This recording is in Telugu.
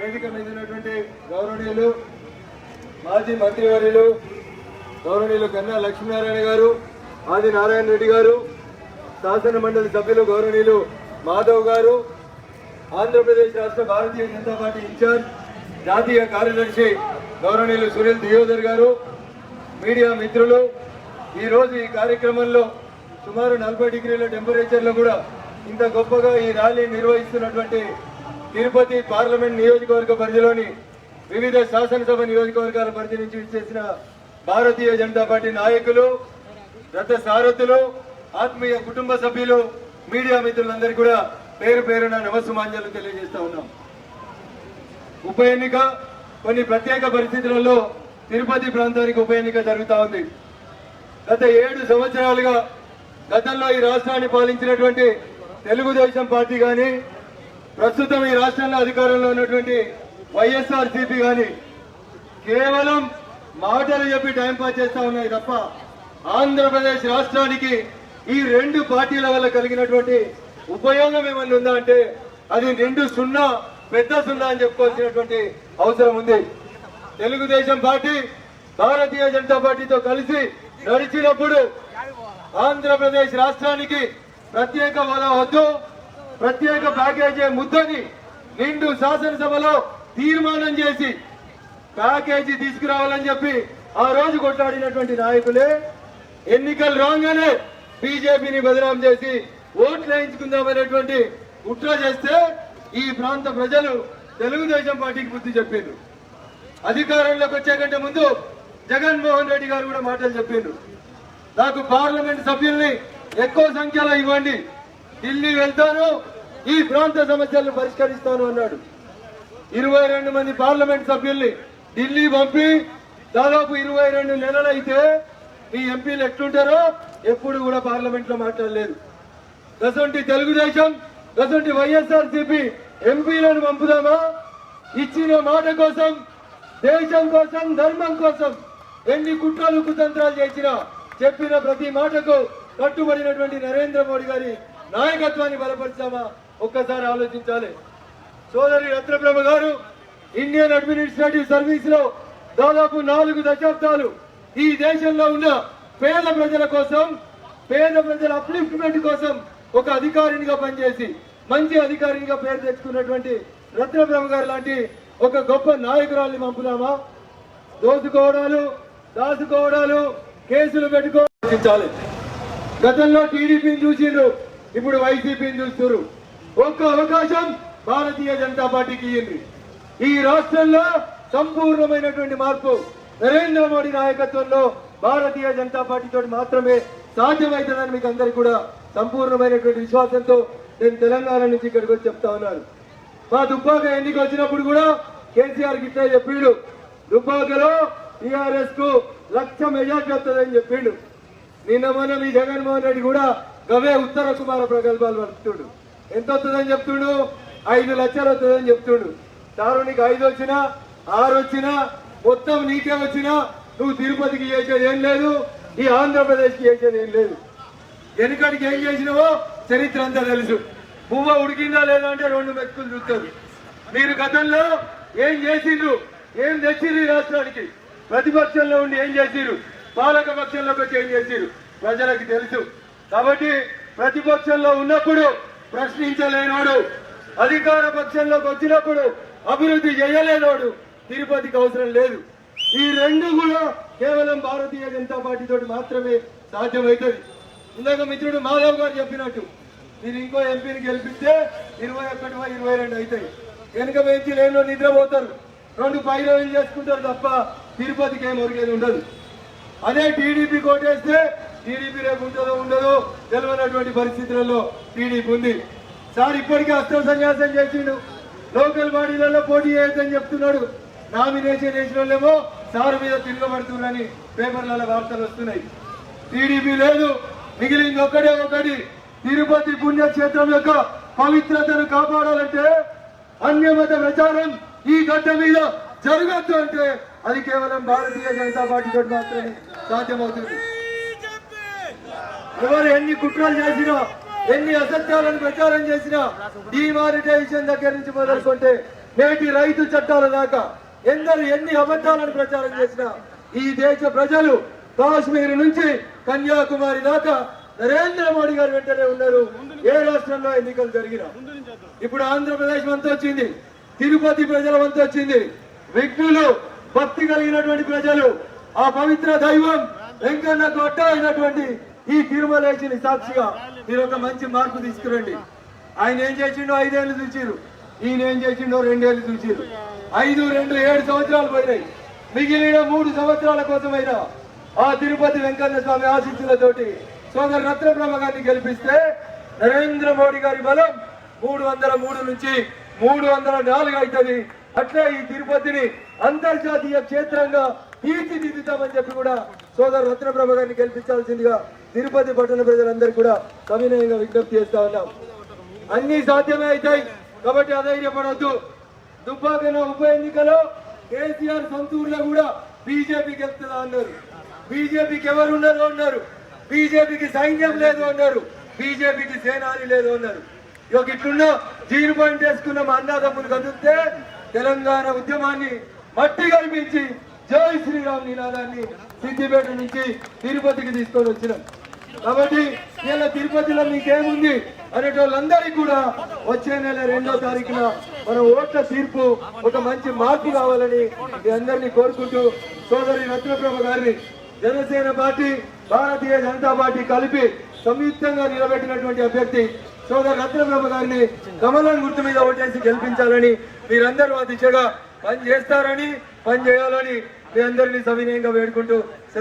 వేదిక మీద ఉన్నటువంటి గౌరవనీయులు మాజీ మంత్రివర్యులు గౌరవనీయులు కన్నా లక్ష్మీనారాయణ గారు ఆది నారాయణ రెడ్డి గారు శాసన మండలి సభ్యులు గౌరవనీయులు మాధవ్ గారు ఆంధ్రప్రదేశ్ రాష్ట్ర భారతీయ జనతా పార్టీ ఇన్ఛార్జ్ జాతీయ కార్యదర్శి గౌరవనీయులు సునీల్ దియోదర్ గారు మీడియా మిత్రులు. ఈరోజు ఈ కార్యక్రమంలో సుమారు నలభై డిగ్రీల టెంపరేచర్లో కూడా ఇంత గొప్పగా ఈ ర్యాలీ నిర్వహిస్తున్నటువంటి తిరుపతి పార్లమెంట్ నియోజకవర్గ పరిధిలోని వివిధ శాసనసభ నియోజకవర్గాల పరిధి నుంచి విచ్చేసిన భారతీయ జనతా పార్టీ నాయకులు రథ సారథులు ఆత్మీయ కుటుంబ సభ్యులు మీడియా మిత్రులందరికీ కూడా పేరు పేరున నమస్సుమాంజలు తెలియజేస్తా ఉన్నాం. ఉప ఎన్నిక కొన్ని ప్రత్యేక పరిస్థితులలో తిరుపతి ప్రాంతానికి ఉప ఎన్నిక జరుగుతూ ఉంది. గత ఏడు సంవత్సరాలుగా గతంలో ఈ రాష్ట్రాన్ని పాలించినటువంటి తెలుగుదేశం పార్టీ కానీ ప్రస్తుతం ఈ రాష్ట్రంలో అధికారంలో ఉన్నటువంటి వైఎస్ఆర్ సిపి కానీ కేవలం మాటలు చెప్పి టైం పాస్ చేస్తా ఉన్నాయి తప్ప ఆంధ్రప్రదేశ్ రాష్ట్రానికి ఈ రెండు పార్టీల వల్ల కలిగినటువంటి ఉపయోగం ఏమన్నా ఉందా అంటే అది రెండు సున్నా పెద్ద సున్నా అని చెప్పుకోవాల్సినటువంటి అవసరం ఉంది. తెలుగుదేశం పార్టీ భారతీయ జనతా పార్టీతో కలిసి నడిచినప్పుడు ఆంధ్రప్రదేశ్ రాష్ట్రానికి ప్రత్యేక హోదా వద్దు. ప్రత్యేక ప్యాకేజీ ముద్దని నిండు శాసనసభలో తీర్మానం చేసి ప్యాకేజీ తీసుకురావాలని చెప్పి ఆ రోజు కొట్లాడినటువంటి నాయకులే ఎన్నికలు రాగానే బీజేపీని బదనాం చేసి ఓట్లు వేయించుకుందామనేటువంటి కుట్ర చేస్తే ఈ ప్రాంత ప్రజలు తెలుగుదేశం పార్టీకి బుద్ధి చెప్పిండ్రు. అధికారంలోకి వచ్చే కంటే ముందు జగన్మోహన్ రెడ్డి గారు కూడా మాటలు చెప్పిండ్రు. నాకు పార్లమెంట్ సభ్యుల్ని ఎక్కువ సంఖ్యలో ఇవ్వండి. ఢిల్లీ వెళ్తాను ఈ ప్రాంత సమస్యలను పరిష్కరిస్తాను అన్నాడు. ఇరవై రెండు మంది పార్లమెంట్ సభ్యుల్ని ఢిల్లీ పంపి దాదాపు ఇరవై రెండు నెలలైతే మీ ఎంపీలు ఎట్లుంటారో ఎప్పుడు కూడా పార్లమెంట్లో మాట్లాడలేదు. గసంటి తెలుగుదేశం గసంటి వైఎస్ఆర్ సిపి ఎంపీలను పంపుదామా? ఇచ్చిన మాట కోసం దేశం కోసం ధర్మం కోసం ఎన్ని కుట్రలు కుతంత్రాలు చేసినా చెప్పిన ప్రతి మాటకు కట్టుబడినటువంటి నరేంద్ర మోడీ గారి నాయకత్వాన్ని బలపరిచామా? ఒక్కసారి ఆలోచించాలి. సోదరి రత్నప్రభ గారు ఇండియన్ అడ్మినిస్ట్రేటివ్ సర్వీస్లో దాదాపు నాలుగు దశాబ్దాలు ఈ దేశంలో ఉన్న పేద ప్రజల కోసం పేద ప్రజల అప్లిఫ్ట్మెంట్ కోసం ఒక అధికారినిగా పనిచేసి మంచి అధికారినిగా పేరు తెచ్చుకున్నటువంటి రత్నప్రభ గారు లాంటి ఒక గొప్ప నాయకురాల్ని పంపుదామా? దోచుకోవడాలు దాచుకోవడాలు కేసులు పెట్టుకోవాలి గతంలో టీడీపీని చూసిండ్రు. ఇప్పుడు వైసీపీని చూస్తున్నారు. ఒక్క అవకాశం భారతీయ జనతా పార్టీకి ఇవ్వండి ఈ రాష్ట్రంలో సంపూర్ణమైనటువంటి మార్పు నరేంద్ర మోడీ నాయకత్వంలో భారతీయ జనతా పార్టీతో మాత్రమే సాధ్యమవుతుందని మీకు అందరికీ కూడా సంపూర్ణమైనటువంటి విశ్వాసంతో నేను తెలంగాణ నుంచి ఇక్కడికి వచ్చి చెప్తా ఉన్నాను. మా దుబ్బాక ఎన్నిక వచ్చినప్పుడు కూడా కేసీఆర్ గిట్లా చెప్పిండు. దుబ్బాకలో టీఆర్ఎస్కు లక్ష మెజార్టీ వస్తుందని చెప్పిండు. నిన్న మొన్న మీ జగన్మోహన్ రెడ్డి కూడా గవే ఉత్తర కుమార ప్రగల్భాలు పడుతుడు. ఎంత వస్తుందని చెప్తుండు? ఐదు లక్షలు వస్తుందని చెప్తుండు. సారు నీకు ఐదు వచ్చినా ఆరు వచ్చినా మొత్తం నీకే వచ్చినా నువ్వు తిరుపతికి చేసేది ఏం లేదు ఈ ఆంధ్రప్రదేశ్కి చేసేది ఏం లేదు. వెనుకడికి ఏం చేసినావో చరిత్ర అంతా తెలుసు. పువ్వ ఉడికిందా లేదా అంటే రెండు మెక్కులు చూస్తారు. మీరు గతంలో ఏం చేసిండ్రు? ఏం తెచ్చిర్రు రాష్ట్రానికి? ప్రతిపక్షంలో ఉండి ఏం చేసిరు పాలక పక్షంలోకి వచ్చి ఏం చేసిరు ప్రజలకు తెలుసు. కాబట్టి ప్రతిపక్షంలో ఉన్నప్పుడు ప్రశ్నించలేనోడు అధికార పక్షంలోకి వచ్చినప్పుడు అభివృద్ధి చేయలేనోడు తిరుపతికి అవసరం లేదు. ఈ రెండు కూడా కేవలం భారతీయ జనతా పార్టీ తోటి మాత్రమే సాధ్యమవుతుంది. ఇందాక మిత్రుడు మాధవ్ గారు చెప్పినట్టు మీరు ఇంకో ఎంపీని గెలిపిస్తే ఇరవై ఒకటి ఇరవై రెండు అవుతాయి. వెనుక వేచి లేనిలో నిద్రపోతారు. రెండు పైరవీలు చేసుకుంటారు తప్ప తిరుపతికి ఏం ఉండదు. అదే టీడీపీ కోటేస్తే టీడీపీ రేపు ఉంటుందో ఉండదో తెలియనటువంటి పరిస్థితులలో టీడీపీ ఉంది. సార్ ఇప్పటికే అస్త్ర సన్యాసం చేసిండు. లోకల్ బాడీలలో పోటీ చేయొద్దని చెప్తున్నాడు. నామినేషన్ వేసిన వాళ్ళేమో సార్ మీద తిరగబడుతుందని పేపర్లలో వార్తలు వస్తున్నాయి. టీడీపీ లేదు. మిగిలింది ఒక్కడే ఒకటి తిరుపతి పుణ్యక్షేత్రం యొక్క పవిత్రతను కాపాడాలంటే అన్యమత ప్రచారం ఈ గడ్డ మీద జరగద్దు అంటే అది కేవలం భారతీయ జనతా పార్టీ మాత్రమే సాధ్యమవుతుంది. ఎవరు ఎన్ని కుట్రలు చేసినా ఎన్ని అసత్యాలను ప్రచారం చేసినా డిమానిటైజేషన్ దగ్గర నుంచి మొదలుకుంటే నేటి రైతు చట్టాల దాకా ఎందరు ఎన్ని అబద్ధాలను ప్రచారం చేసినా ఈ దేశ ప్రజలు కాశ్మీర్ నుంచి కన్యాకుమారి దాకా నరేంద్ర మోడీ గారు వెంటనే ఉన్నారు. ఏ రాష్ట్రంలో ఎన్నికలు జరిగిన. ఇప్పుడు ఆంధ్రప్రదేశ్ వంతు వచ్చింది తిరుపతి ప్రజల వంతు వచ్చింది. విఘ్నులు భక్తి కలిగినటువంటి ప్రజలు ఆ పవిత్ర దైవం వెంకన్న కొట్ట అయినటువంటి ఈ తిరుమలేశిని సాక్షిగా. మీరు ఒక మంచి మార్పు తీసుకురండి. ఆయన ఏం చేసిండో ఐదేళ్ళు చూసిరు ఈయన ఏం చేసిండో రెండేళ్ళు చూసిరు ఐదు రెండు ఏడు సంవత్సరాలు పోయినాయి. మిగిలిన మూడు సంవత్సరాల కోసమైనా ఆ తిరుపతి వెంకన్న స్వామి ఆశీస్సులతోటి సోదరు రత్నప్రభ గారిని గెలిపిస్తే నరేంద్ర మోడీ గారి బలం మూడు వందల మూడు నుంచి మూడు వందల నాలుగు అవుతుంది. అట్లే ఈ తిరుపతిని అంతర్జాతీయ క్షేత్రంగా తీర్చిదిద్దుతామని చెప్పి కూడా సోదరు రత్నప్రభ గారిని గెలిపించాల్సిందిగా తిరుపతి పట్టణ ప్రజలందరూ కూడా సవినయంగా విజ్ఞప్తి చేస్తా ఉన్నాం. అన్ని సాధ్యమే అవుతాయి. కాబట్టి అధైర్యపడద్దు. దుబ్బాకన ఉప ఎన్నికలో కేసీఆర్ సొంతూరులో కూడా బీజేపీ గెలుస్తుందా అన్నారు. బీజేపీకి ఎవరు ఉన్నారు అన్నారు. బీజేపీకి సైన్యం లేదు అన్నారు. బీజేపీకి సేనాని లేదు అన్నారు. ఇక ఇట్లున్న జీరో పాయింట్ వేసుకున్న మా అన్నదమ్ములు కదిలితే తెలంగాణ ఉద్యమాన్ని మట్టి కల్పించి జై శ్రీరామ్ నినాదాన్ని సిద్దిపేట నుంచి తిరుపతికి తీసుకొని వచ్చినాం. కాబట్టి ఇలా తిరుపతిలో మీకేముంది అనేటోళ్ళందరికీ కూడా వచ్చే నెల రెండో తారీఖున మన ఓట్ల తీర్పు ఒక మంచి మార్పు కావాలని మీ అందరినీ కోరుకుంటూ సోదరి రత్నప్రభ గారిని జనసేన పార్టీ భారతీయ జనతా పార్టీ కలిపి సంయుక్తంగా నిలబెట్టినటువంటి అభ్యర్థి సోదరు రత్నప్రభ గారిని కమలం గుర్తు మీద ఓటేసి గెలిపించాలని మీరందరూ ఆ దిశగా పని చేస్తారని పని చేయాలని మీ అందరినీ సవినయంగా వేడుకుంటూ